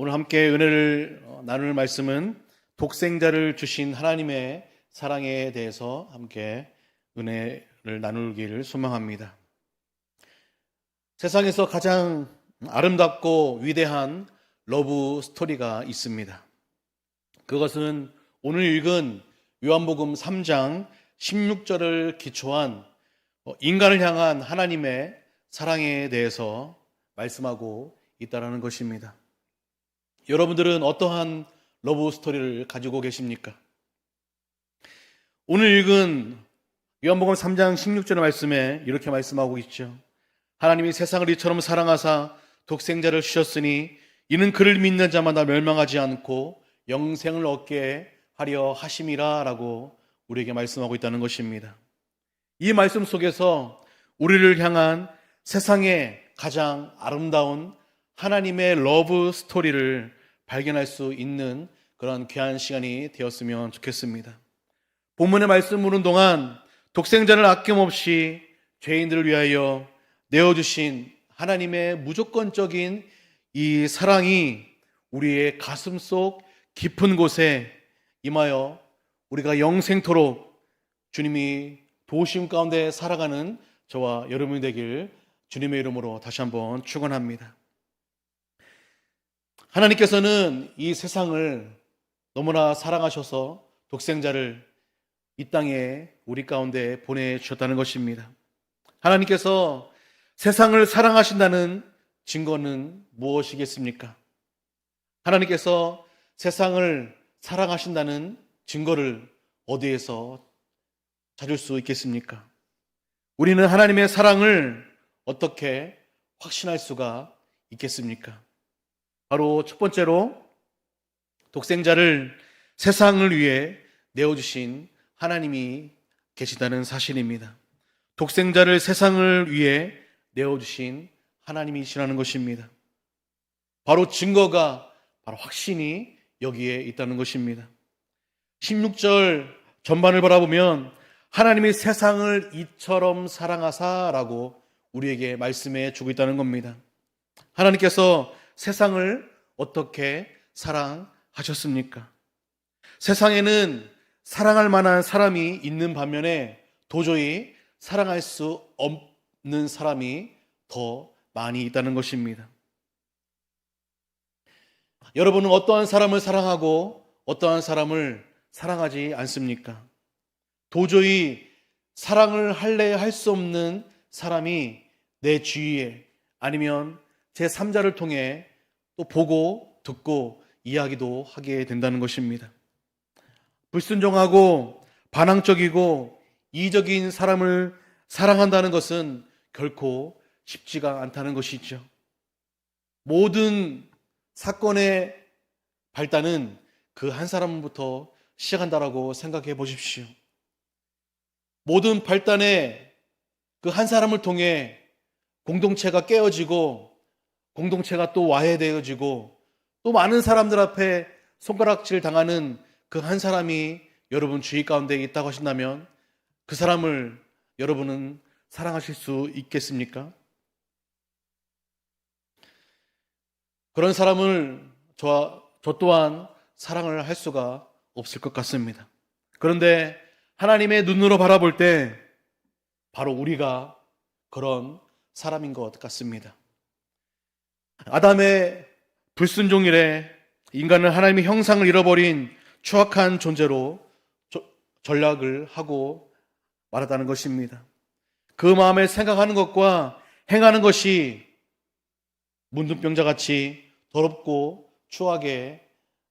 오늘 함께 은혜를 어, 나눌 말씀은 독생자를 주신 하나님의 사랑에 대해서 함께 은혜를 나누기를 소망합니다. 세상에서 가장 아름답고 위대한 러브 스토리가 있습니다. 그것은 오늘 읽은 요한복음 3장 16절을 기초한 어, 인간을 향한 하나님의 사랑에 대해서 말씀하고 있다라는 것입니다. 여러분들은 어떠한 러브 스토리를 가지고 계십니까? 오늘 읽은 요한복음 3장 16절의 말씀에 이렇게 말씀하고 있죠. 하나님이 세상을 이처럼 사랑하사 독생자를 주셨으니 이는 그를 믿는 자마다 멸망하지 않고 영생을 얻게 하려 하심이라라고 우리에게 말씀하고 있다는 것입니다. 이 말씀 속에서 우리를 향한 세상의 가장 아름다운 하나님의 러브 스토리를 발견할 수 있는 그런 귀한 시간이 되었으면 좋겠습니다. 본문의 말씀 보는 동안 독생자를 아낌없이 죄인들을 위하여 내어주신 하나님의 무조건적인 이 사랑이 우리의 가슴 속 깊은 곳에 임하여 우리가 영생토록 주님이 도심 가운데 살아가는 저와 여러분이 되길 주님의 이름으로 다시 한번 축원합니다. 하나님께서는 이 세상을 너무나 사랑하셔서 독생자를 이 땅에 우리 가운데 보내주셨다는 것입니다. 하나님께서 세상을 사랑하신다는 증거는 무엇이겠습니까? 하나님께서 세상을 사랑하신다는 증거를 어디에서 찾을 수 있겠습니까? 우리는 하나님의 사랑을 어떻게 확신할 수가 있겠습니까? 바로 첫 번째로 독생자를 세상을 위해 내어주신 하나님이 계시다는 사실입니다. 독생자를 세상을 위해 내어주신 하나님이시라는 것입니다. 바로 증거가 바로 확신이 여기에 있다는 것입니다. 16절 전반을 바라보면 하나님이 세상을 이처럼 사랑하사라고 우리에게 말씀해 주고 있다는 겁니다. 하나님께서 세상을 어떻게 사랑하셨습니까? 세상에는 사랑할 만한 사람이 있는 반면에 도저히 사랑할 수 없는 사람이 더 많이 있다는 것입니다. 여러분은 어떠한 사람을 사랑하고 어떠한 사람을 사랑하지 않습니까? 도저히 사랑을 할래 할 수 없는 사람이 내 주위에 아니면 제 3자를 통해 또 보고 듣고 이야기도 하게 된다는 것입니다. 불순종하고 반항적이고 이적인 사람을 사랑한다는 것은 결코 쉽지가 않다는 것이죠. 모든 사건의 발단은 그 한 사람부터 시작한다라고 생각해 보십시오. 모든 발단에 그 한 사람을 통해 공동체가 깨어지고 공동체가 또 와해되어지고 또 많은 사람들 앞에 손가락질 당하는 그 한 사람이 여러분 주위 가운데 있다고 하신다면 그 사람을 여러분은 사랑하실 수 있겠습니까? 그런 사람을 저, 저 또한 사랑을 할 수가 없을 것 같습니다. 그런데 하나님의 눈으로 바라볼 때 바로 우리가 그런 사람인 것 같습니다. 아담의 불순종 이래 인간은 하나님의 형상을 잃어버린 추악한 존재로 전략을 하고 말하다는 것입니다. 그 마음에 생각하는 것과 행하는 것이 문둥병자 같이 더럽고 추하게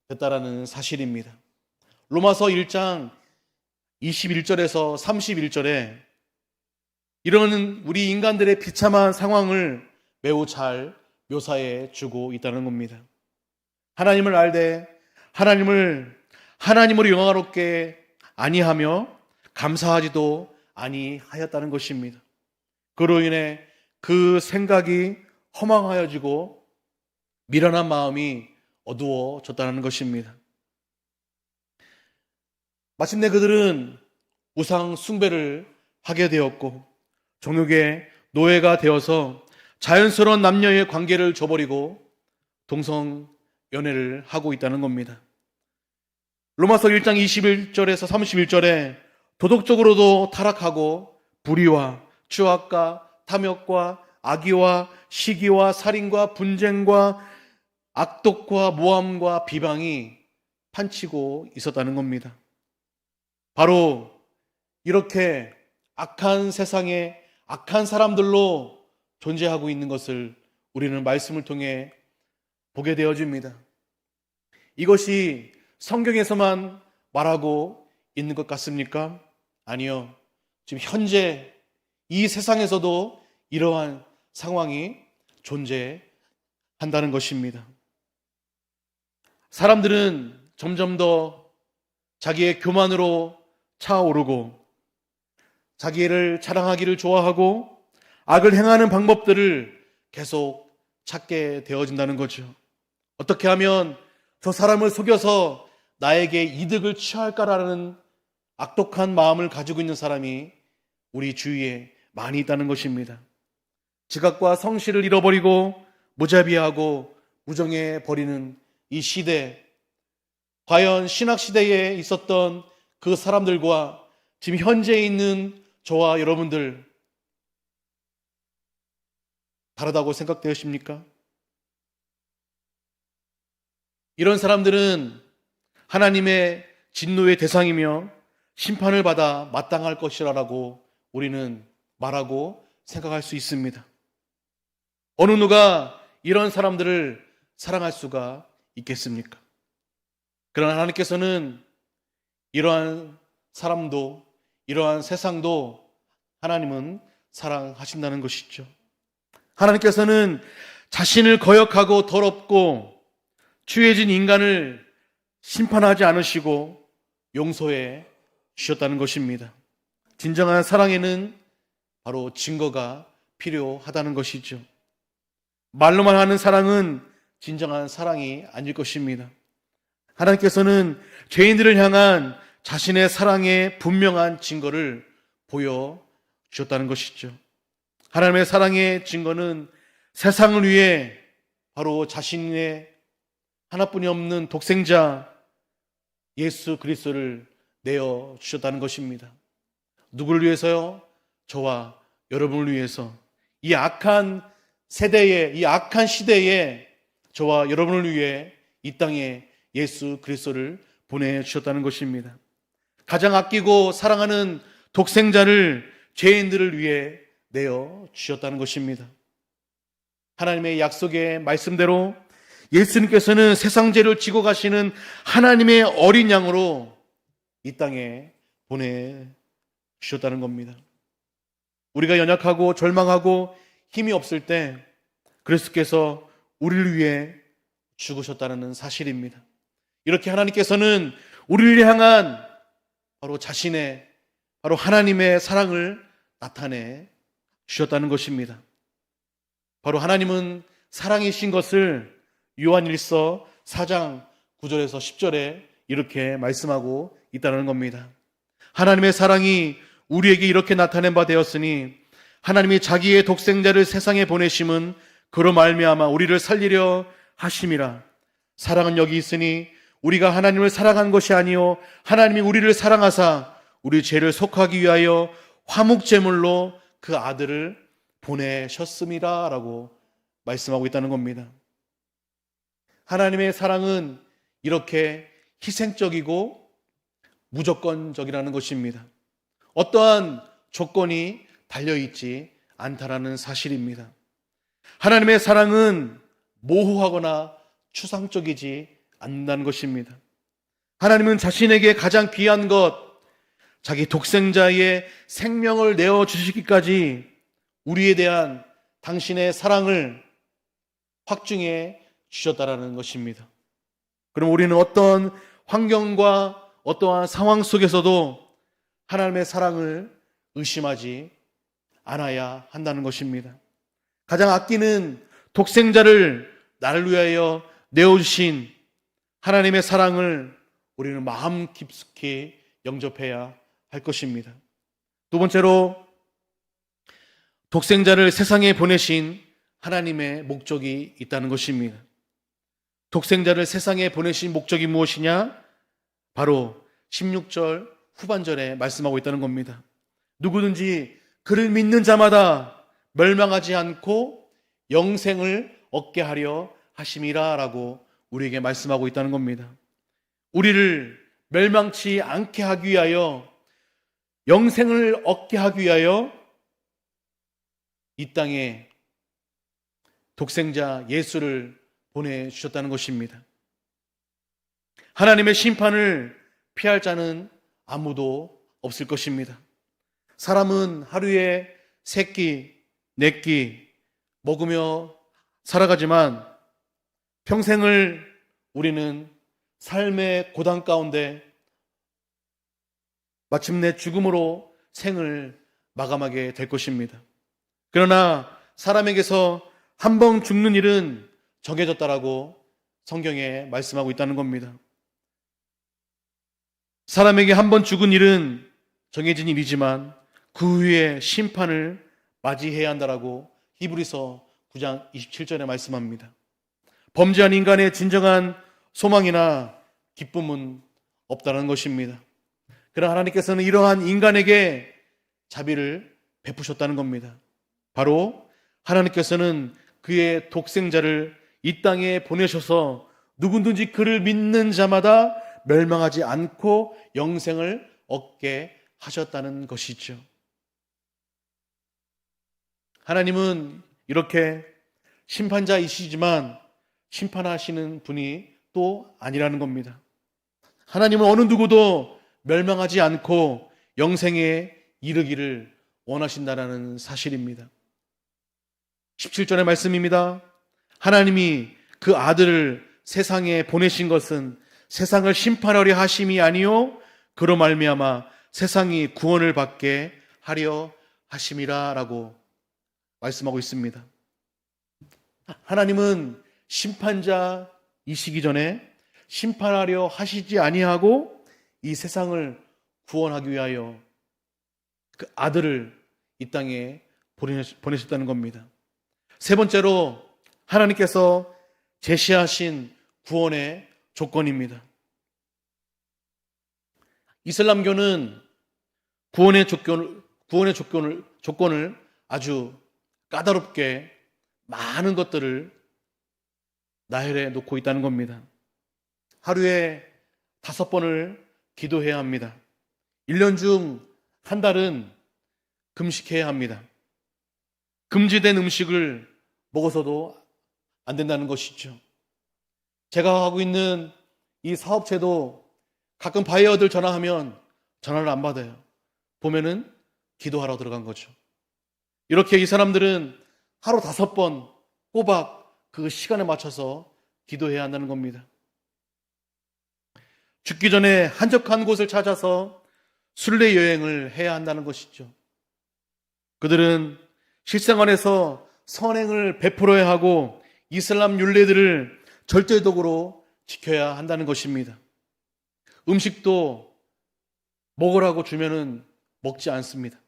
됐다라는 사실입니다. 로마서 1장 21절에서 31절에 이런 우리 인간들의 비참한 상황을 매우 잘 묘사해 주고 있다는 겁니다. 하나님을 알되 하나님을 하나님으로 영화롭게 아니하며 감사하지도 아니하였다는 것입니다. 그로 인해 그 생각이 허망하여지고 미련한 마음이 어두워졌다는 것입니다. 마침내 그들은 우상 숭배를 하게 되었고 종육의 노예가 되어서 자연스러운 남녀의 관계를 저버리고 동성 연애를 하고 있다는 겁니다. 로마서 1장 21절에서 31절에 도덕적으로도 타락하고 불의와 추악과 탐욕과 악의와 시기와 살인과 분쟁과 악독과 모함과 비방이 판치고 있었다는 겁니다. 바로 이렇게 악한 세상에 악한 사람들로 존재하고 있는 것을 우리는 말씀을 통해 보게 되어집니다. 이것이 성경에서만 말하고 있는 것 같습니까? 아니요. 지금 현재 이 세상에서도 이러한 상황이 존재한다는 것입니다. 사람들은 점점 더 자기의 교만으로 차오르고 자기를 자랑하기를 좋아하고 악을 행하는 방법들을 계속 찾게 되어진다는 거죠. 어떻게 하면 저 사람을 속여서 나에게 이득을 취할까라는 악독한 마음을 가지고 있는 사람이 우리 주위에 많이 있다는 것입니다. 지각과 성실을 잃어버리고 무자비하고 무정해 버리는 이 시대, 과연 신학 시대에 있었던 그 사람들과 지금 현재 있는 저와 여러분들 다르다고 생각되십니까? 이런 사람들은 하나님의 진노의 대상이며 심판을 받아 마땅할 것이라고 우리는 말하고 생각할 수 있습니다. 어느 누가 이런 사람들을 사랑할 수가 있겠습니까? 그러나 하나님께서는 이러한 사람도 이러한 세상도 하나님은 사랑하신다는 것이죠. 하나님께서는 자신을 거역하고 더럽고 취해진 인간을 심판하지 않으시고 용서해 주셨다는 것입니다. 진정한 사랑에는 바로 증거가 필요하다는 것이죠. 말로만 하는 사랑은 진정한 사랑이 아닐 것입니다. 하나님께서는 죄인들을 향한 자신의 사랑의 분명한 증거를 보여 주셨다는 것이죠. 하나님의 사랑의 증거는 세상을 위해 바로 자신의 하나뿐이 없는 독생자 예수 그리스도를 내어 주셨다는 것입니다. 누구를 위해서요? 저와 여러분을 위해서 이 악한 세대에 이 악한 시대에 저와 여러분을 위해 이 땅에 예수 그리스도를 보내 주셨다는 것입니다. 가장 아끼고 사랑하는 독생자를 죄인들을 위해 내어 주셨다는 것입니다. 하나님의 약속의 말씀대로 예수님께서는 세상 죄를 지고 가시는 하나님의 어린 양으로 이 땅에 보내 주셨다는 겁니다. 우리가 연약하고 절망하고 힘이 없을 때 그리스도께서 우리를 위해 죽으셨다는 사실입니다. 이렇게 하나님께서는 우리를 향한 바로 자신의 바로 하나님의 사랑을 나타내 주셨다는 것입니다. 바로 하나님은 사랑이신 것을 요한일서 4장 9절에서 10절에 이렇게 말씀하고 있다는 겁니다. 하나님의 사랑이 우리에게 이렇게 나타낸 바 되었으니 하나님이 자기의 독생자를 세상에 보내심은 그로 말미암아 우리를 살리려 하심이라. 사랑은 여기 있으니 우리가 하나님을 사랑한 것이 아니요 하나님이 우리를 사랑하사 우리 죄를 속하기 위하여 화목 제물로 그 아들을 보내셨습니다 라고 말씀하고 있다는 겁니다. 하나님의 사랑은 이렇게 희생적이고 무조건적이라는 것입니다. 어떠한 조건이 달려있지 않다라는 사실입니다. 하나님의 사랑은 모호하거나 추상적이지 않는다는 것입니다. 하나님은 자신에게 가장 귀한 것, 자기 독생자의 생명을 내어 주시기까지 우리에 대한 당신의 사랑을 확증해 주셨다라는 것입니다. 그럼 우리는 어떤 환경과 어떠한 상황 속에서도 하나님의 사랑을 의심하지 않아야 한다는 것입니다. 가장 아끼는 독생자를 나를 위하여 내어주신 하나님의 사랑을 우리는 마음 깊숙이 영접해야 할 것입니다. 두 번째로 독생자를 세상에 보내신 하나님의 목적이 있다는 것입니다. 독생자를 세상에 보내신 목적이 무엇이냐? 바로 16절 후반절에 말씀하고 있다는 겁니다. 누구든지 그를 믿는 자마다 멸망하지 않고 영생을 얻게 하려 하심이라라고 우리에게 말씀하고 있다는 겁니다. 우리를 멸망치 않게 하기 위하여 영생을 얻게 하기 위하여 이 땅에 독생자 예수를 보내주셨다는 것입니다. 하나님의 심판을 피할 자는 아무도 없을 것입니다. 사람은 하루에 세 끼, 네 끼 먹으며 살아가지만 평생을 우리는 삶의 고단 가운데 마침내 죽음으로 생을 마감하게 될 것입니다. 그러나 사람에게서 한 번 죽는 일은 정해졌다라고 성경에 말씀하고 있다는 겁니다. 사람에게 한 번 죽은 일은 정해진 일이지만 그 후에 심판을 맞이해야 한다라고 히브리서 9장 27절에 말씀합니다. 범죄한 인간의 진정한 소망이나 기쁨은 없다는 것입니다. 그러나 하나님께서는 이러한 인간에게 자비를 베푸셨다는 겁니다. 바로 하나님께서는 그의 독생자를 이 땅에 보내셔서 누구든지 그를 믿는 자마다 멸망하지 않고 영생을 얻게 하셨다는 것이죠. 하나님은 이렇게 심판자이시지만 심판하시는 분이 또 아니라는 겁니다. 하나님은 어느 누구도 멸망하지 않고 영생에 이르기를 원하신다라는 사실입니다. 17절의 말씀입니다. 하나님이 그 아들을 세상에 보내신 것은 세상을 심판하려 하심이 아니요 그로 말미암아 세상이 구원을 받게 하려 하심이라라고 말씀하고 있습니다. 하나님은 심판자이시기 전에 심판하려 하시지 아니하고 이 세상을 구원하기 위하여 그 아들을 이 땅에 보내셨다는 겁니다. 세 번째로 하나님께서 제시하신 구원의 조건입니다. 이슬람교는 구원의 조건을, 구원의 조건을, 조건을 아주 까다롭게 많은 것들을 나열해 놓고 있다는 겁니다. 하루에 다섯 번을 기도해야 합니다. 1년 중 한 달은 금식해야 합니다. 금지된 음식을 먹어서도 안 된다는 것이죠. 제가 하고 있는 이 사업체도 가끔 바이어들 전화하면 전화를 안 받아요. 보면은 기도하러 들어간 거죠. 이렇게 이 사람들은 하루 다섯 번 꼬박 그 시간에 맞춰서 기도해야 한다는 겁니다. 죽기 전에 한적한 곳을 찾아서 순례 여행을 해야 한다는 것이죠. 그들은 실생활에서 선행을 베풀어야 하고 이슬람 율례들을 절대적으로 지켜야 한다는 것입니다. 음식도 먹으라고 주면은 먹지 않습니다.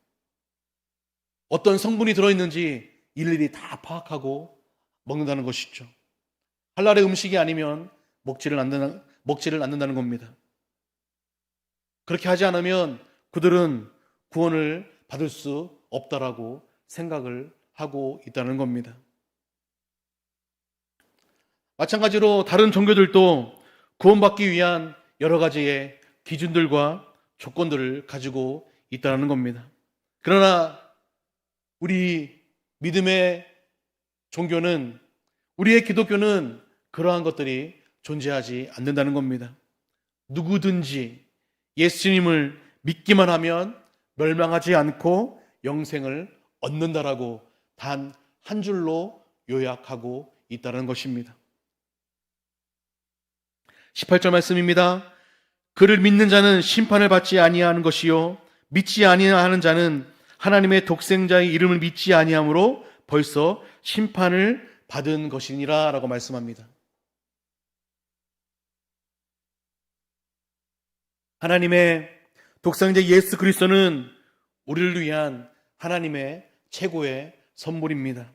어떤 성분이 들어있는지 일일이 다 파악하고 먹는다는 것이죠. 할랄의 음식이 아니면 먹지를 않는, 먹지를 않는다는 겁니다. 그렇게 하지 않으면 그들은 구원을 받을 수 없다라고 생각을 하고 있다는 겁니다. 마찬가지로 다른 종교들도 구원받기 위한 여러 가지의 기준들과 조건들을 가지고 있다는 겁니다. 그러나 우리 믿음의 종교는 우리의 기독교는 그러한 것들이 존재하지 않는다는 겁니다. 누구든지 예수님을 믿기만 하면 멸망하지 않고 영생을 얻는다라고 단 한 줄로 요약하고 있다는 것입니다. 18절 말씀입니다. 그를 믿는 자는 심판을 받지 아니하는 것이요 믿지 아니하는 자는 하나님의 독생자의 이름을 믿지 아니하므로 벌써 심판을 받은 것이니라라고 말씀합니다. 하나님의 독생자 예수 그리스도는 우리를 위한 하나님의 최고의 선물입니다.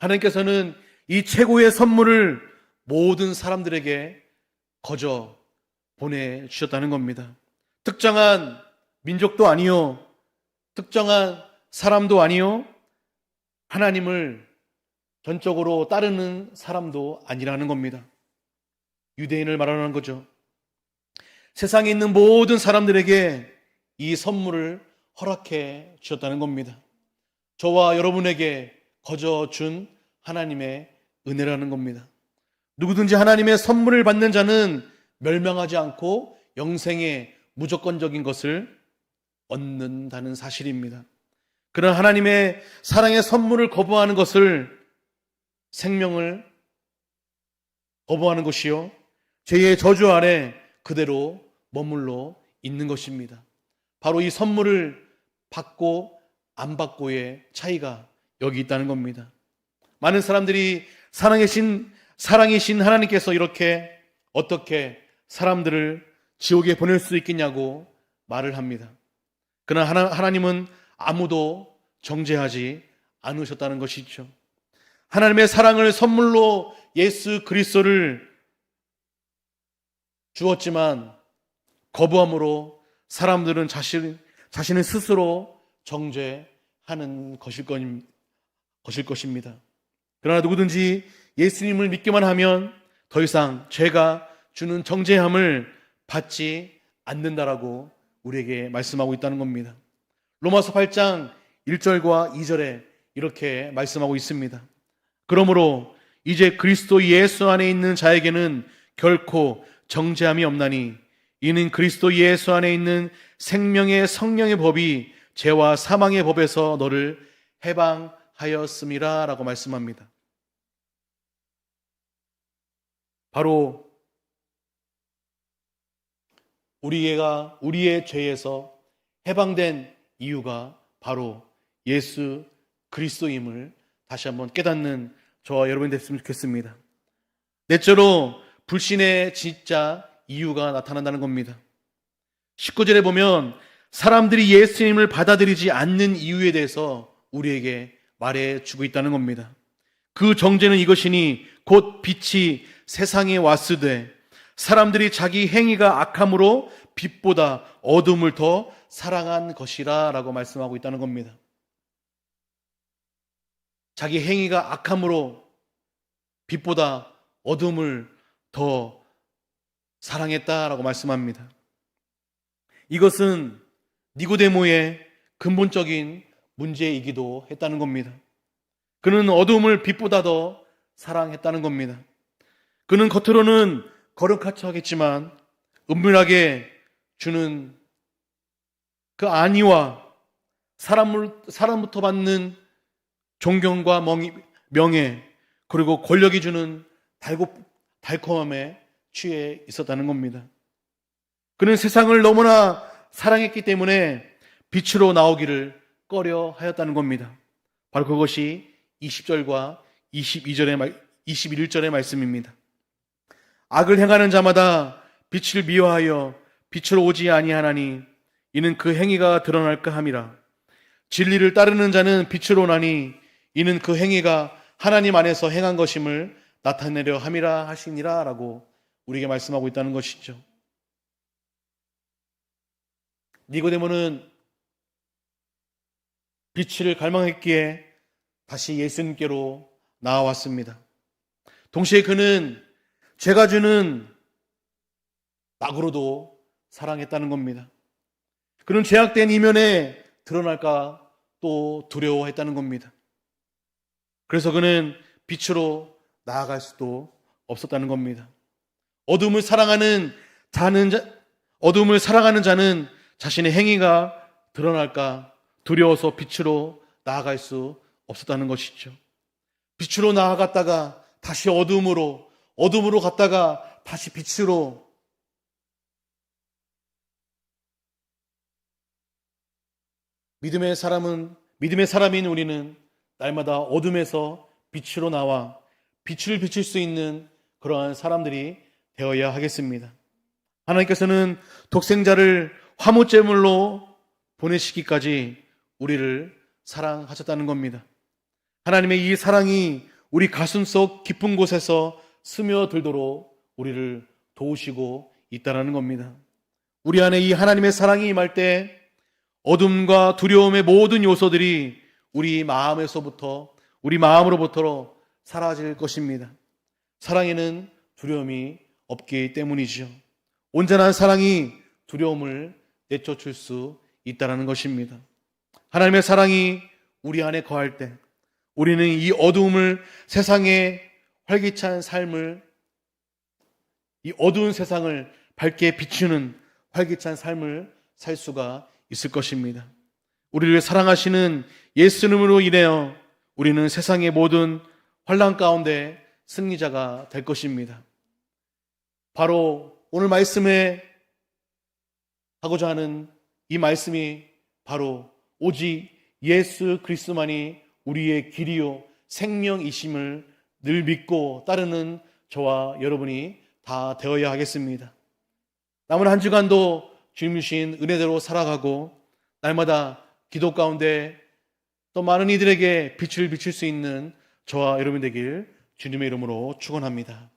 하나님께서는 이 최고의 선물을 모든 사람들에게 거저 보내주셨다는 겁니다. 특정한 민족도 아니요, 특정한 사람도 아니요, 하나님을 전적으로 따르는 사람도 아니라는 겁니다. 유대인을 말하는 거죠. 세상에 있는 모든 사람들에게 이 선물을 허락해 주셨다는 겁니다. 저와 여러분에게 거저 준 하나님의 은혜라는 겁니다. 누구든지 하나님의 선물을 받는 자는 멸망하지 않고 영생의 무조건적인 것을 얻는다는 사실입니다. 그런 하나님의 사랑의 선물을 거부하는 것을 생명을 거부하는 것이요. 죄의 저주 아래 그대로 머물러 있는 것입니다. 바로 이 선물을 받고 안 받고의 차이가 여기 있다는 겁니다. 많은 사람들이 사랑이신 사랑이신 하나님께서 이렇게 어떻게 사람들을 지옥에 보낼 수 있겠냐고 말을 합니다. 그러나 하나, 하나님은 아무도 정죄하지 않으셨다는 것이죠. 하나님의 사랑을 선물로 예수 그리스도를 주었지만 거부함으로 사람들은 자신, 자신을 스스로 정죄하는 것일, 것, 것일 것입니다. 그러나 누구든지 예수님을 믿기만 하면 더 이상 죄가 주는 정죄함을 받지 않는다라고 우리에게 말씀하고 있다는 겁니다. 로마서 8장 1절과 2절에 이렇게 말씀하고 있습니다. 그러므로 이제 그리스도 예수 안에 있는 자에게는 결코 정죄함이 없나니 이는 그리스도 예수 안에 있는 생명의 성령의 법이 죄와 사망의 법에서 너를 해방하였음이라 라고 말씀합니다. 바로 우리가 우리의 죄에서 해방된 이유가 바로 예수 그리스도임을 다시 한번 깨닫는 저와 여러분이 됐으면 좋겠습니다. 넷째로 불신의 진짜 이유가 나타난다는 겁니다. 19절에 보면 사람들이 예수님을 받아들이지 않는 이유에 대해서 우리에게 말해 주고 있다는 겁니다. 그 정죄는 이것이니 곧 빛이 세상에 왔으되 사람들이 자기 행위가 악함으로 빛보다 어둠을 더 사랑한 것이라 라고 말씀하고 있다는 겁니다. 자기 행위가 악함으로 빛보다 어둠을 더 사랑했다라고 말씀합니다. 이것은 니고데모의 근본적인 문제이기도 했다는 겁니다. 그는 어둠을 빛보다 더 사랑했다는 겁니다. 그는 겉으로는 거룩하지 하겠지만 은밀하게 주는 그 안위와 사람을, 사람부터 받는 존경과 명예, 그리고 권력이 주는 달고, 달콤함에 취해 있었다는 겁니다. 그는 세상을 너무나 사랑했기 때문에 빛으로 나오기를 꺼려 하였다는 겁니다. 바로 그것이 20절과 22절의, 21절의 말씀입니다. 악을 행하는 자마다 빛을 미워하여 빛으로 오지 아니하나니 이는 그 행위가 드러날까 함이라. 진리를 따르는 자는 빛으로 나니 이는 그 행위가 하나님 안에서 행한 것임을 나타내려 함이라 하시니라라고 우리에게 말씀하고 있다는 것이죠. 니고데모는 빛을 갈망했기에 다시 예수님께로 나와왔습니다. 동시에 그는 죄가 주는 낙으로도 사랑했다는 겁니다. 그는 죄악된 이면에 드러날까 또 두려워했다는 겁니다. 그래서 그는 빛으로 나아갈 수도 없었다는 겁니다. 어둠을 사랑하는 자는 어둠을 사랑하는 자는 자신의 행위가 드러날까 두려워서 빛으로 나아갈 수 없었다는 것이죠. 빛으로 나아갔다가 다시 어둠으로 어둠으로 갔다가 다시 빛으로 믿음의 사람은 믿음의 사람인 우리는 날마다 어둠에서 빛으로 나와 빛을 비칠 수 있는 그러한 사람들이 되어야 하겠습니다. 하나님께서는 독생자를 화목제물로 보내시기까지 우리를 사랑하셨다는 겁니다. 하나님의 이 사랑이 우리 가슴 속 깊은 곳에서 스며들도록 우리를 도우시고 있다라는 겁니다. 우리 안에 이 하나님의 사랑이 임할 때 어둠과 두려움의 모든 요소들이 우리 마음에서부터 우리 마음으로부터 사라질 것입니다. 사랑에는 두려움이 없기 때문이죠. 온전한 사랑이 두려움을 내쫓을 수 있다라는 것입니다. 하나님의 사랑이 우리 안에 거할 때 우리는 이 어두움을 세상의 활기찬 삶을 이 어두운 세상을 밝게 비추는 활기찬 삶을 살 수가 있을 것입니다. 우리를 사랑하시는 예수님으로 인하여 우리는 세상의 모든 환란 가운데 승리자가 될 것입니다. 바로 오늘 말씀에 하고자 하는 이 말씀이 바로 오직 예수 그리스도만이 우리의 길이요 생명이심을 늘 믿고 따르는 저와 여러분이 다 되어야 하겠습니다. 남은 한 주간도 주님 주신 은혜대로 살아가고 날마다 기도 가운데 또 많은 이들에게 빛을 비출 수 있는 저와 여러분 되길 주님의 이름으로 축원합니다.